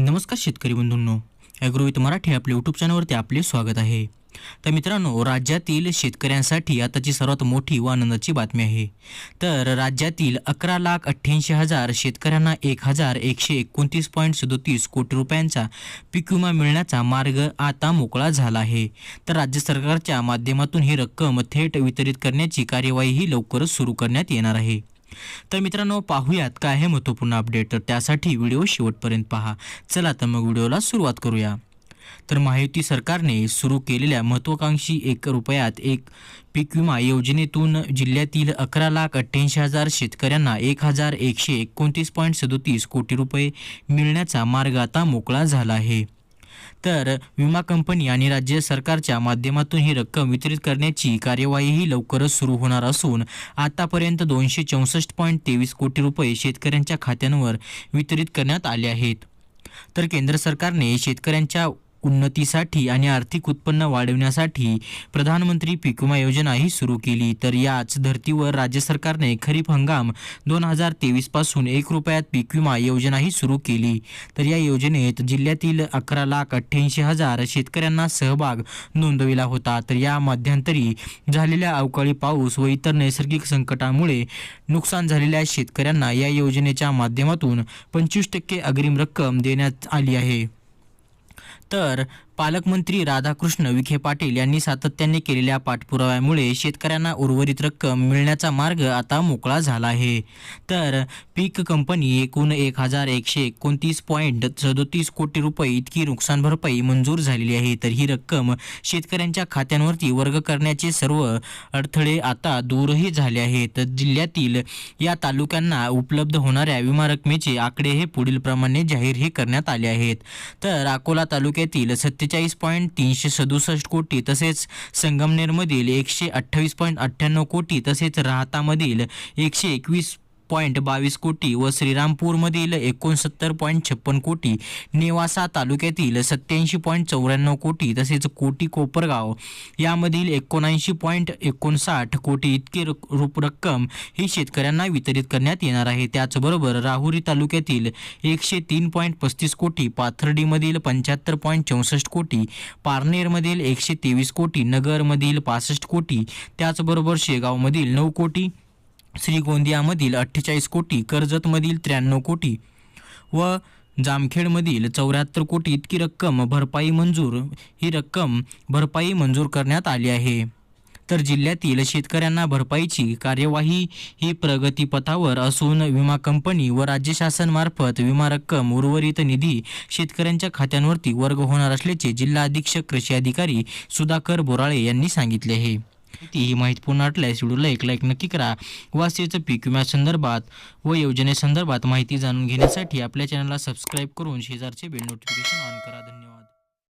नमस्कार शेतकरी बंधूंनो. ॲग्रोविथ मराठी आपल्या यूट्यूब चॅनलवरती आपले स्वागत आहे. तर मित्रांनो राज्यातील शेतकऱ्यांसाठी आताची सर्वात मोठी व आनंदाची बातमी आहे. तर राज्यातील अकरा लाख अठ्ठ्याऐंशी हजार शेतकऱ्यांना एक हजार एकशे एकोणतीस पॉईंट सदोतीस कोटी रुपयांचा पीक विमा मिळण्याचा मार्ग आता मोकळा झाला आहे. तर राज्य सरकारच्या माध्यमातून ही रक्कम थेट वितरित करण्याची कार्यवाहीही लवकरच सुरू करण्यात येणार आहे. तर मित्रांनो पाहूयात काय आहे महत्त्वपूर्ण अपडेट तर त्यासाठी व्हिडिओ शेवटपर्यंत पहा. चला तर मग व्हिडिओला सुरुवात करूया. तर महायुती सरकारने सुरू केलेल्या महत्त्वाकांक्षी एक रुपयात एक पीक विमा योजनेतून जिल्ह्यातील अकरा लाख अठ्ठ्याऐंशी हजार शेतकऱ्यांना एक हजार एकशे एकोणतीस पॉईंट सदोतीस कोटी रुपये मिळण्याचा मार्ग आता मोकळा झाला आहे. तर विमा कंपनी आणि राज्य सरकारच्या माध्यमातून ही रक्कम वितरित करण्याची कार्यवाहीही लवकरच सुरू होणार असून आतापर्यंत दोनशे चौसष्ट पॉईंट तेवीस कोटी रुपये शेतकऱ्यांच्या खात्यांवर वितरित करण्यात आले आहेत. तर केंद्र सरकारने शेतकऱ्यांच्या उन्नतीसाठी आणि आर्थिक उत्पन्न वाढविण्यासाठी प्रधानमंत्री पीक विमा योजनाही सुरू केली. तर याच धर्तीवर राज्य सरकारने खरीप हंगाम दोन हजार तेवीसपासून एक रुपयात पीक विमा योजनाही सुरू केली. तर या योजनेत जिल्ह्यातील अकरा लाख अठ्ठ्याऐंशी हजार शेतकऱ्यांना सहभाग नोंदविला होता. तर या मध्यंतरी झालेल्या अवकाळी पाऊस व इतर नैसर्गिक संकटामुळे नुकसान झालेल्या शेतकऱ्यांना या योजनेच्या माध्यमातून पंचवीस टक्के अग्रिम रक्कम देण्यात आली आहे. तर पालकमंत्री राधाकृष्ण विखे पाटील यांनी सातत्याने केलेल्या पाठपुराव्यामुळे शेतकऱ्यांना उर्वरित रक्कम मिळण्याचा मार्ग आता मोकळा झाला आहे. तर पीक कंपनी एकूण एक हजार एकशे एकोणतीस पॉईंट सदोतीस कोटी रुपये इतकी नुकसान भरपाई मंजूर झालेली आहे. तर ही रक्कम शेतकऱ्यांच्या खात्यांवरती वर्ग करण्याचे सर्व अडथळे आता दूरही झाले आहेत. जिल्ह्यातील या तालुक्यांना उपलब्ध होणाऱ्या विमा रकमेचे आकडे हे पुढील प्रमाणे जाहीरही करण्यात आले आहेत. तर अकोला तालुक्यातील सत्तेचाळीस पॉईंट तीनशे सदुसष्ट कोटी तसेच संगमनेरमधील एकशे अठ्ठावीस पॉईंट अठ्ठ्याण्णव कोटी तसेच राहतामधील एकशे एकवीस पॉईंट बावीस कोटी व श्रीरामपूरमधील एकोणसत्तर पॉईंट छप्पन कोटी नेवासा तालुक्यातील सत्याऐंशी पॉईंट चौऱ्याण्णव कोटी तसेच कोटी कोपरगाव यामधील एकोणऐंशी पॉईंट एकोणसाठ कोटी इतकी रूप रक्कम ही शेतकऱ्यांना वितरित करण्यात येणार आहे. त्याचबरोबर राहुरी तालुक्यातील एकशे तीन पॉईंट पस्तीस कोटी पाथर्डीमधील पंच्याहत्तर पॉईंट चौसष्ट कोटी पारनेरमधील एकशे तेवीस कोटी नगरमधील पासष्ट कोटी त्याचबरोबर शेगावमधील नऊ कोटी श्रीगोंदियामधील अठ्ठेचाळीस कोटी कर्जतमधील त्र्याण्णव कोटी व जामखेडमधील चौऱ्याहत्तर कोटी इतकी रक्कम भरपाई मंजूर ही रक्कम भरपाई मंजूर करण्यात आली आहे. तर जिल्ह्यातील शेतकऱ्यांना भरपाईची कार्यवाही ही प्रगतीपथावर असून विमा कंपनी व राज्य शासनमार्फत विमा रक्कम उर्वरित निधी शेतकऱ्यांच्या खात्यांवरती वर्ग होणार असल्याचे जिल्हा अधीक्षक कृषी अधिकारी सुधाकर बोराळे यांनी सांगितले आहे. ही माहिती पूर्ण वाटल्यास व्हिडिओला एक लाईक नक्की करा. व पीक विमा संदर्भात व योजनेसंदर्भात माहिती जाणून घेण्यासाठी आपल्या चॅनलला सबस्क्राईब करून शेजारचे बेल नोटिफिकेशन ऑन करा. धन्यवाद.